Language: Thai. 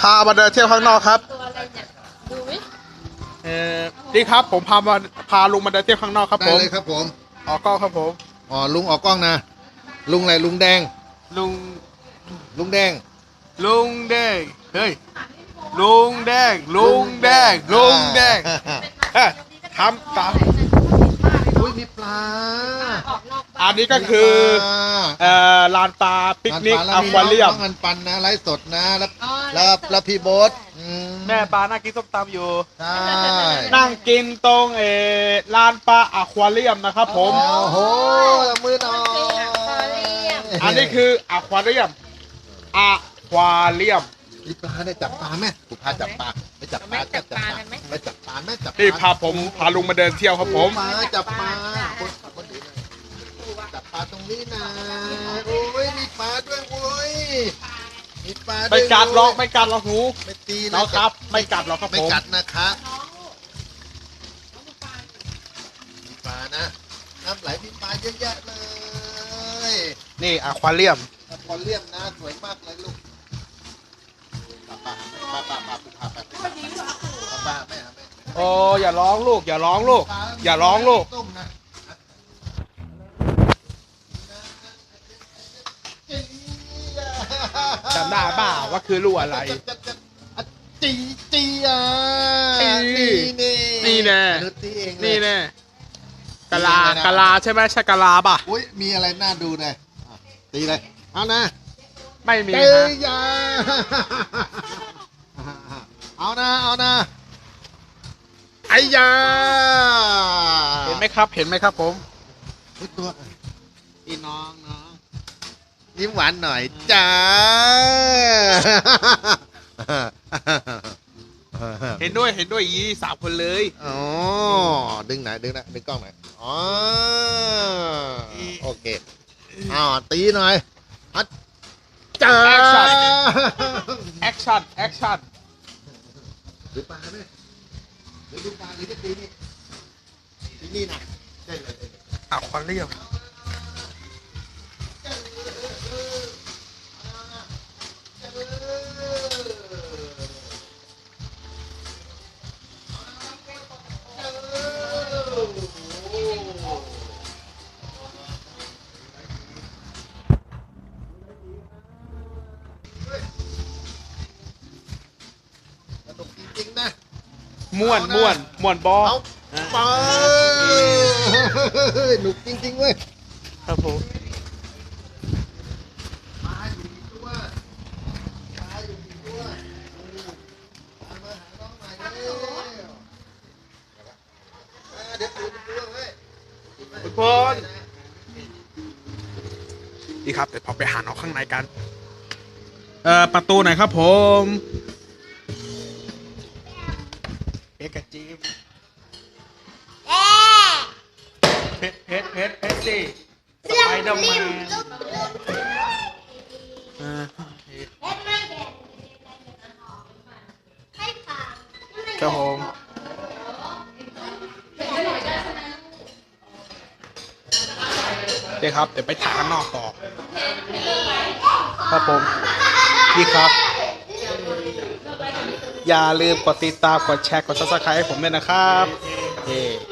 พามาเดินเที่ยวข้างนอกครับ ตัวอะไรเนี่ยดูไหมเออนี่ครับ ผมพามาพาลุงมาเดินเที่ยวข้างนอกครับ ได้ผมเลยครับผมออกกล้องครับผม อ๋อลุงออกกล้องนะ ลุงอะไรลุงแดง ลุงลุงแดง ลุงแดงเฮ้ยลุงแดงลุงแดงลุงแดงอ่า เอ้ยทำตามอุ้ยมีปลา ออกนอกบ้า อันนนี้ก็คือปลาเอ่อลานปลาปิกนิกร้อานปควาลเรียมน้องอันปันนะไลฟ์สดนะแล้วอ๋อแล้วแล้วพี่โบ๊ทอืมแม่ปลาน่ากินส้มตำอยู่ใช่นั่งกินตรงเออลานปลาอควาเรียมนะครับ ผมโอ้โหมือหน่อยอันนี้คืออควาเรียมอควาเรียมมีปลาเนี่ยจับปลาไหมกูพาจับปลาไปจับปลาจับปลากันไหมไปจับปลาไหมจับปลานี่พาผมพาลุงมาเดินเที่ยวครับผมปลาจับปลาคนคนอื่นนะจับปลาตรง นี้นะโอ้ยมีปลาด้วยโว้ยมีปลาด้วยไม่กัดหรอกไม่กัดหรอกหนูไม่ตีน้องครับ ไม่กัดหรอกครับไม่ผมกัดนะครับมีปลานะน้ำไหลมีปลาเยอะแยะเลย นี่อควาเรียมอควาเรียมนะสวยมากเลยลูกปลาปลาปลาปลาปลาปลาปลาปลาปลาแม่แม่โอ้อย่าร้องลูก อย่าร้องลูก อย่าร้องลูก จำได้เปล่าว่าคือลูกอะไร จีจีอะจีนี่นี่แน่ มนุษย์ตีเองเลยนี่แน่กะลากะลาใช่ไหมใช่กะลาป่ะ อุ้ยมีอะไรน่าดูเลยอะตีเลยเอานะไม่มีเตฮะยาเอานะเอานะไอ้ยาเห็นไหมครับ เห็นไหมครับผม เฮ้ยตัวพี่น้องน้อง ยิ้มหวานหน่อยจ้า เห็นด้วยเห็นด้วยยีสามคนเลย อ๋อ ดึงไหนอยดึงไหนอยดึงกล้องไหนอยอ๋อ โอเคอ้าวตีหน่อยอัดจ้าแอคชั่นแอคชั่นดูปลาไหมหรือดูปลาหรือจะตีนี่ตีนี่นะได้เลยได้เลยอควาเรียม ม่วนม่วนม่วนบอเอาไปหนุกจริงๆเว้ยครับผมปลาอยู่กี่ตัวปลาอยู่กี่ตัวปลามาหาน้องใหม่เร็วอ่าเดี๋ยวปูจะปูเว้ยทุกคนนี่ครับ เดี๋ยวพอไปหาน้องข้างในกัน เอ่อ ประตูไหนครับผม เอกบจีบเพชรเพชรเพชรเพชรสิสไปเดอร์แมนอ่าครับผมเดี๋ยวครับ เดี๋ยวไปถ่ายข้างนอกต่อครับผมนี่ครับ อย่าลืมกดติดตามกดแชร์กด subscribe ให้ผมด้วยนะครับเย้